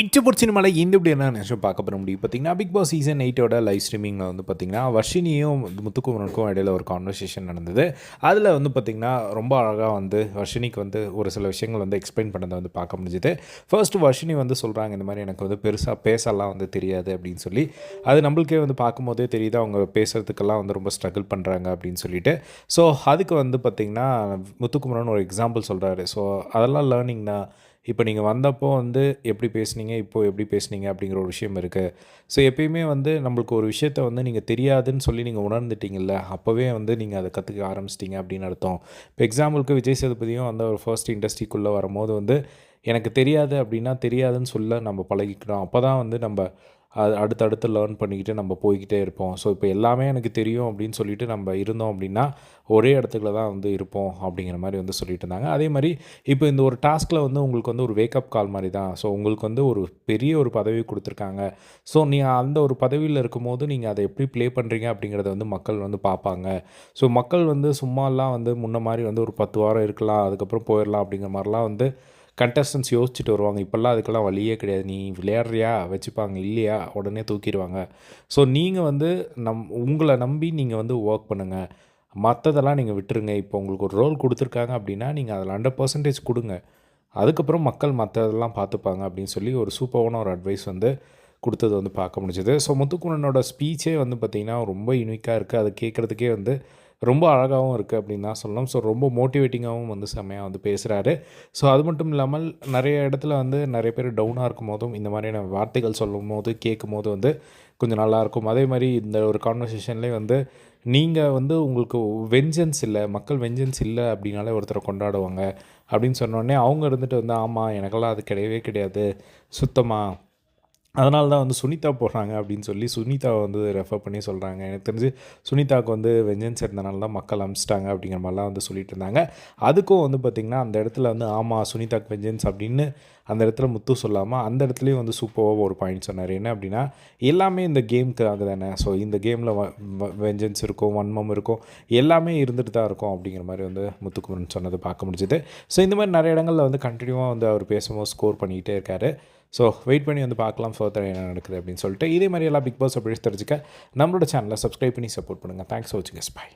இச்சப்பூர் சினிமாவில் இந்த இப்படி என்ன நிமிஷம் பார்க்க போகிற முடியும்? பார்த்தீங்கன்னா பிக் பாஸ் சீசன் எயிட்டோட லைவ் ஸ்ட்ரீமிங்கில் வந்து பார்த்தீங்கன்னா வர்ஷினியும் முத்துக்குமரனுக்கும் இடையில ஒரு கான்வர்சேஷன் நடந்தது. அதில் வந்து பார்த்திங்கன்னா ரொம்ப அழகாக வந்து வர்ஷினிக்கு வந்து ஒரு சில விஷயங்கள் வந்து எக்ஸ்பிளைன் பண்ணதை வந்து பார்க்க முடிஞ்சுது. ஃபர்ஸ்ட் வர்ஷினி வந்து சொல்கிறாங்க இந்த மாதிரி எனக்கு வந்து பெருசாக பேசலாம் வந்து தெரியாது அப்படின்னு சொல்லி. அது நம்மளுக்கே வந்து பார்க்கும்போதே தெரியுது அவங்க பேசுகிறதுக்கெல்லாம் வந்து ரொம்ப ஸ்ட்ரகிள் பண்ணுறாங்க அப்படின்னு சொல்லிட்டு. ஸோ அதுக்கு வந்து பார்த்திங்கன்னா முத்துக்குமரன் ஒரு எக்ஸாம்பிள் சொல்கிறாரு ஸோ அதெல்லாம் லேர்னிங் தான். இப்போ நீங்கள் வந்தப்போ வந்து எப்படி பேசுனீங்க? இப்போது எப்படி பேசுனீங்க? அப்படிங்கிற ஒரு விஷயம் இருக்குது ஸோ எப்பயுமே வந்து நம்மளுக்கு ஒரு விஷயத்த வந்து நீங்கள் தெரியாதுன்னு சொல்லி நீங்கள் உணர்ந்துட்டீங்கல்ல அப்போவே வந்து நீங்கள் அதை கற்றுக்க ஆரம்பிச்சிட்டிங்க அப்படின்னு அர்த்தம். இப்போ எக்ஸாம்பிளுக்கு விஜய் சேதுபதியும் அந்த ஒரு ஃபர்ஸ்ட் இண்டஸ்ட்ரிக்குள்ளே வரும்போது வந்து எனக்கு தெரியாது அப்படின்னா தெரியாதுன்னு சொல்ல நம்ம பழகிக்கிறோம். அப்போ தான் வந்து நம்ம அது அடுத்தடுத்து லேர்ன் பண்ணிக்கிட்டு நம்ம போய்கிட்டே இருப்போம். ஸோ இப்போ எல்லாமே எனக்கு தெரியும் அப்படின்னு சொல்லிட்டு நம்ம இருந்தோம் அப்படின்னா ஒரே இடத்துல தான் வந்து இருப்போம் அப்படிங்கிற மாதிரி வந்து சொல்லிட்டு இருந்தாங்க. அதே மாதிரி இப்போ இந்த ஒரு டாஸ்கில் வந்து உங்களுக்கு வந்து ஒரு வேக்கப் கால் மாதிரி தான். ஸோ உங்களுக்கு வந்து ஒரு பெரிய ஒரு பதவி கொடுத்துருக்காங்க. ஸோ நீங்கள் அந்த ஒரு பதவியில் இருக்கும்போது நீங்கள் அதை எப்படி ப்ளே பண்ணுறீங்க அப்படிங்கிறத வந்து மக்கள் வந்து பார்ப்பாங்க. ஸோ மக்கள் வந்து சும்மாலாம் வந்து முன்ன மாதிரி வந்து ஒரு பத்து வாரம் இருக்கலாம் அதுக்கப்புறம் போயிடலாம் அப்படிங்கிற மாதிரிலாம் வந்து கண்டஸ்டன்ஸ் யோசிச்சுட்டு வருவாங்க. இப்போல்லாம் அதுக்கெல்லாம் வழியே கிடையாது. நீ விளையாடுறியா? வச்சுப்பாங்க. இல்லையா? உடனே தூக்கிடுவாங்க. ஸோ நீங்கள் வந்து நம் உங்களை நம்பி நீங்கள் வந்து ஒர்க் பண்ணுங்கள் மற்றதெல்லாம் நீங்கள் விட்டுருங்க. இப்போ உங்களுக்கு ஒரு ரோல் கொடுத்துருக்காங்க அப்படின்னா நீங்கள் அதில் ஹண்ட்ரட் பர்சன்டேஜ் கொடுங்க. அதுக்கப்புறம் மக்கள் மற்றதெல்லாம் பார்த்துப்பாங்க அப்படின்னு சொல்லி ஒரு சூப்பரான ஒரு அட்வைஸ் வந்து கொடுத்தது வந்து பார்க்க முடிஞ்சது. ஸோ முத்துக்குமரனோட ஸ்பீச்சே வந்து பார்த்திங்கன்னா ரொம்ப யூனிக்காக இருக்குது அது கேட்குறதுக்கே வந்து ரொம்ப அழகாகவும் இருக்குது அப்படின்னு தான் சொல்லணும். ஸோ ரொம்ப மோட்டிவேட்டிங்காகவும் வந்து செம்மையாக வந்து பேசுகிறாரு ஸோ அது மட்டும் இல்லாமல் நிறைய இடத்துல வந்து நிறைய பேர் டவுனாக இருக்கும் போதும் இந்த மாதிரியான வார்த்தைகள் சொல்லும் போது கேட்கும் போது வந்து கொஞ்சம் நல்லாயிருக்கும் அதே மாதிரி இந்த ஒரு கான்வர்சேஷன்லேயே வந்து நீங்கள் வந்து உங்களுக்கு வெஞ்சன்ஸ் இல்லை மக்கள் வெஞ்சன்ஸ் இல்லை அப்படின்னாலே ஒருத்தரை கொண்டாடுவாங்க அப்படின்னு சொன்னோடனே அவங்க இருந்துட்டு வந்து ஆமாம் எனக்கெல்லாம் அது கிடையவே கிடையாது. சுத்தமாக அதனால தான் வந்து சுனிதா போடுறாங்க அப்படின்னு சொல்லி சுனிதாவை வந்து ரெஃபர் பண்ணி சொல்கிறாங்க எனக்கு தெரிஞ்சு சுனிதாவுக்கு வந்து வெஞ்சன்ஸ் இருந்தனால தான் மக்கள் அமிச்சிட்டாங்க அப்படிங்கிற மாதிரிலாம் வந்து சொல்லிட்டு இருந்தாங்க. அதுக்கும் வந்து பார்த்திங்கன்னா அந்த இடத்துல வந்து ஆமாம் சுனிதாக்கு வெஞ்சன்ஸ் அப்படின்னு அந்த இடத்துல முத்து சொல்லாமல் அந்த இடத்துலையும் வந்து சூப்பராக ஒரு பாயிண்ட் சொன்னார். என்ன அப்படின்னா எல்லாமே இந்த கேமுக்காக தானே. ஸோ இந்த கேமில் வெஞ்சன்ஸ் இருக்கும் வன்மம் இருக்கும் எல்லாமே இருந்துட்டு தான் இருக்கும் அப்படிங்கிற மாதிரி வந்து முத்துக்குமரன் சொன்னது பார்க்க முடிஞ்சுது. ஸோ இந்த மாதிரி நிறைய இடங்களில் வந்து கண்டினியூவாக வந்து அவர் பேசும்போது ஸ்கோர் பண்ணிக்கிட்டே இருக்காரு. ஸோ வெயிட் பண்ணி வந்து பார்க்கலாம் ஃபர்தர் என்ன நடக்குது அப்படின்னு சொல்லிட்டு. இதே மாதிரி எல்லாம் பிக் பாஸ் அப்படி தெரிஞ்சுக்க நம்மளோட சேனலை சப்ஸ்கிரைப் பண்ணி சப்போர்ட் பண்ணுங்கள் தேங்க்ஸ் ஃபார் வாட்சிங் எஸ் பாய்